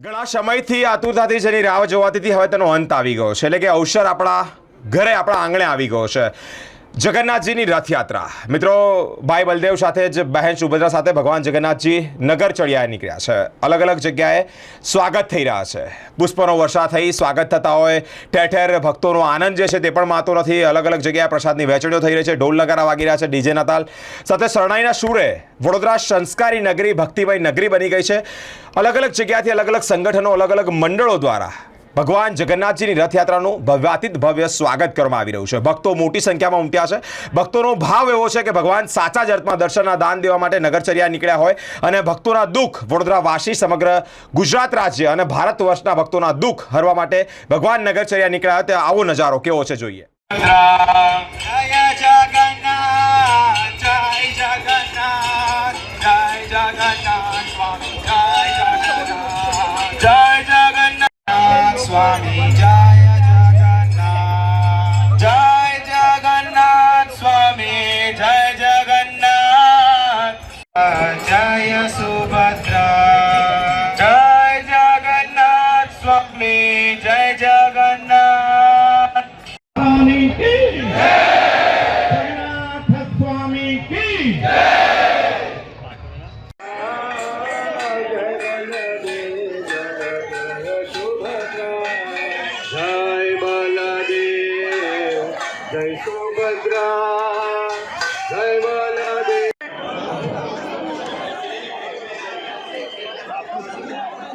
ઘણા સમયથી આતુરતાથી જેની રાહ જોવાતી હતી, હવે તેનો અંત આવી ગયો છે. એટલે કે અવસર આપણા ઘરે, આપણા આંગણે આવી ગયો છે. જગન્નાથજીની રથયાત્રા. મિત્રો, ભાઈ બલદેવ સાથે જ બહેન સુભદ્રા સાથે ભગવાન જગન્નાથજી નગર ચડિયાએ નીકળ્યા છે. અલગ અલગ જગ્યાએ સ્વાગત થઈ રહ્યા છે. પુષ્પનો વર્ષા થઈ, સ્વાગત થતા હોય, ઠેર ઠેર ભક્તોનો આનંદ જે છે તે પણ માતો નથી. અલગ અલગ જગ્યાએ પ્રસાદની વહેંચણીઓ થઈ રહી છે. ઢોલ નગારા વાગી રહ્યા છે ડીજેના તાલ સાથે શરણાઈના સૂરે વડોદરા સંસ્કારી નગરી ભક્તિમય નગરી બની ગઈ છે. અલગ અલગ જગ્યાથી અલગ અલગ સંગઠનો, અલગ અલગ મંડળો દ્વારા ભગવાન જગન્નાથજીની રથયાત્રાનું ભવ્યાતીત ભવ્ય સ્વાગત કરવામાં આવી રહ્યું છે. ભક્તો મોટી સંખ્યામાં ઉમટ્યા છે. ભક્તોનો ભાવ એવો છે કે ભગવાન સાચા જ અર્થમાં દર્શનના દાન દેવા માટે નગરચર્યા નીકળ્યા હોય અને ભક્તોના દુઃખ વડોદરાવાસી સમગ્ર ગુજરાત રાજ્ય અને ભારત વર્ષના ભક્તોના દુઃખ હરવા માટે ભગવાન નગરચર્યા નીકળ્યા હોય. તે આવો નજારો કેવો છે જોઈએ. જગન્નાથ સ્વામી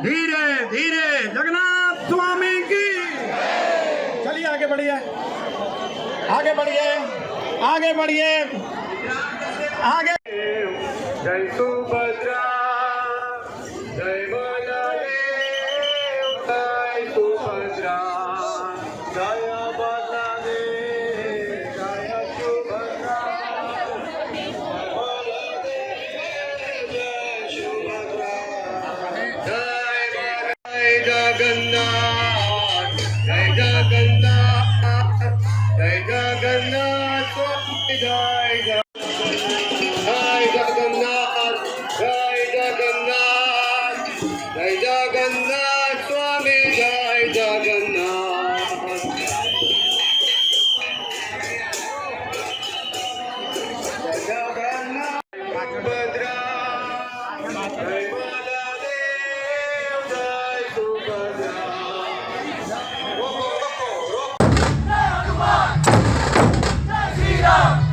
धीरे धीरे जगन्नाथ स्वामी की। चलिए आगे बढ़िए। आगे बढ़िए आगे बढ़िए। आगे જગન્નાથ જય જગન્નાથ જય જગન્નાથ સ્વામી ના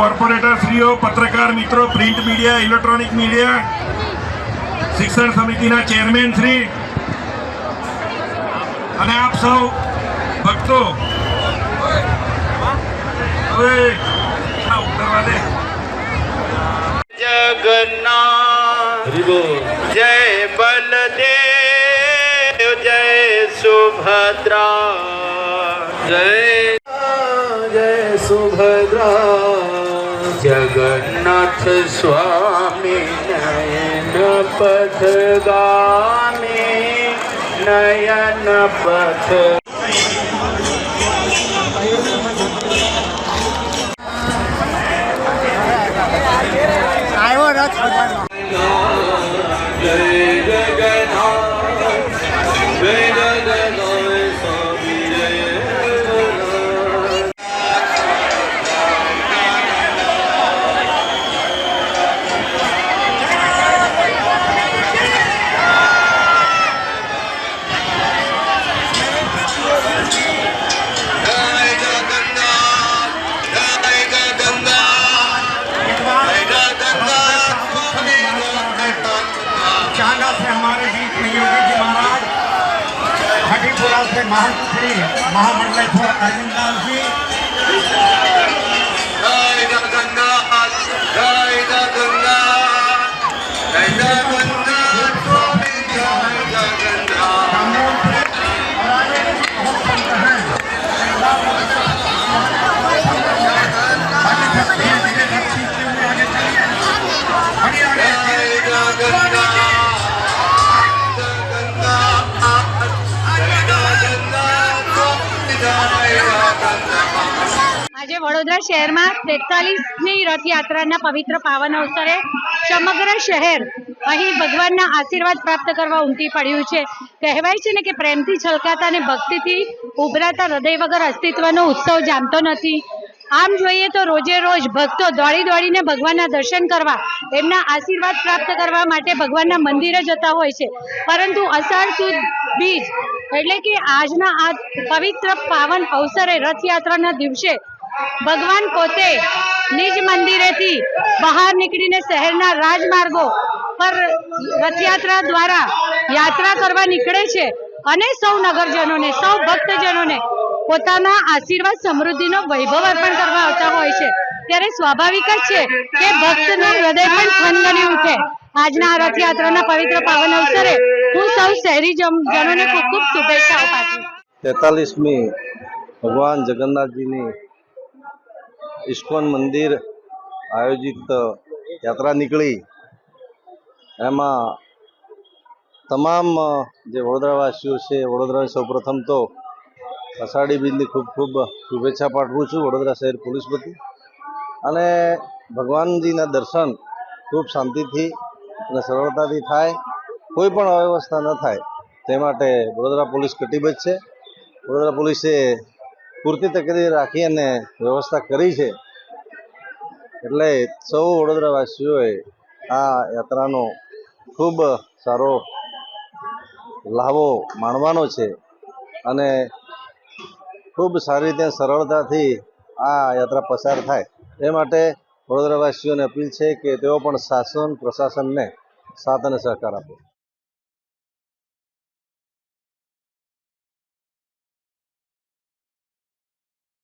તમામ કોર્પોરેટર શ્રીઓ પત્રકાર મિત્રો પ્રિન્ટ મીડિયા ઇલેક્ટ્રોનિક મીડિયા શિક્ષણ સમિતિના ચેરમેન શ્રી અને આપ સૌ ભક્તો. હવે આ ઉતરવા દે. જગન્નાથ જય બલદેવ જય સુભદ્રા. જય. જય સુભદ્રા. જગન્નાથ સ્વામી નયન પથગામી નયન પથ આવશે મહંત આજે વડોદરા શહેરમાં તેતાલીસમી રથયાત્રાના પવિત્ર પાવન અવસરે સમગ્ર શહેર અહીં ભગવાનના આશીર્વાદ પ્રાપ્ત કરવા ઉમટી પડ્યું છે. કહેવાય છે ને કે પ્રેમથી છલકાતા અને ભક્તિથી ઉભરાતા હૃદય વગર અસ્તિત્વનો ઉત્સવ જામતો નથી. આમ જોઈએ તો રોજે રોજ ભક્તો દોડી દોડીને ભગવાનના દર્શન કરવા, એમના આશીર્વાદ પ્રાપ્ત કરવા માટે ભગવાનના મંદિરે જતા હોય છે. પરંતુ અષાઢ સુદ બીજ એટલે કે આજના આ પવિત્ર પાવન અવસરે રથયાત્રાના દિવસે ભગવાન પોતે નિજ મંદિરેથી બહાર નીકળીને શહેરના રાજમાર્ગો પર રથયાત્રા દ્વારા યાત્રા કરવા નીકળે છે અને સૌ નગરજનોને, સૌ ભક્તજનોને પોતાના આશીર્વાદ સમૃદ્ધિનો વૈભવ અર્પણ કરવા આવતા હોય છે. ત્યારે સ્વાભાવિક જ છે કે ભક્તનું હૃદય પણ થનગની ઉઠે. આજના રથયાત્રાના પવિત્ર પાવન અવસરે હું સૌ શહેરી જમ- જનોને ખૂબ ખૂબ શુભેચ્છાઓ પાઠવું. તેતાલીસમી ભગવાન જગન્નાથજીની ઇસ્કોન મંદિર આયોજિત યાત્રા નીકળી. એમાં તમામ જે વડોદરાવાસીઓ છે વડોદરા સૌપ્રથમ તો અષાઢી બીજની ખૂબ ખૂબ શુભેચ્છા પાઠવું છું વડોદરા શહેર પોલીસ વતી. અને ભગવાનજીના દર્શન ખૂબ શાંતિથી અને સરળતાથી થાય, કોઈ પણ અવ્યવસ્થા ન થાય, તે માટે વડોદરા પોલીસ કટિબદ્ધ છે. વડોદરા પોલીસે પૂરતી તકેદારી રાખી અને વ્યવસ્થા કરી છે. એટલે સૌ વડોદરાવાસીઓએ આ યાત્રાનો ખૂબ સારો લાભો માણવાનો છે. અને ખૂબ સારી રીતે સરળતાથી આ યાત્રા પસાર થાય. એ માટે વડોદરાવાસીઓને અપીલ છે કે તેઓ પણ શાસન, પ્રશાસનને સાથ અને સહકાર આપે.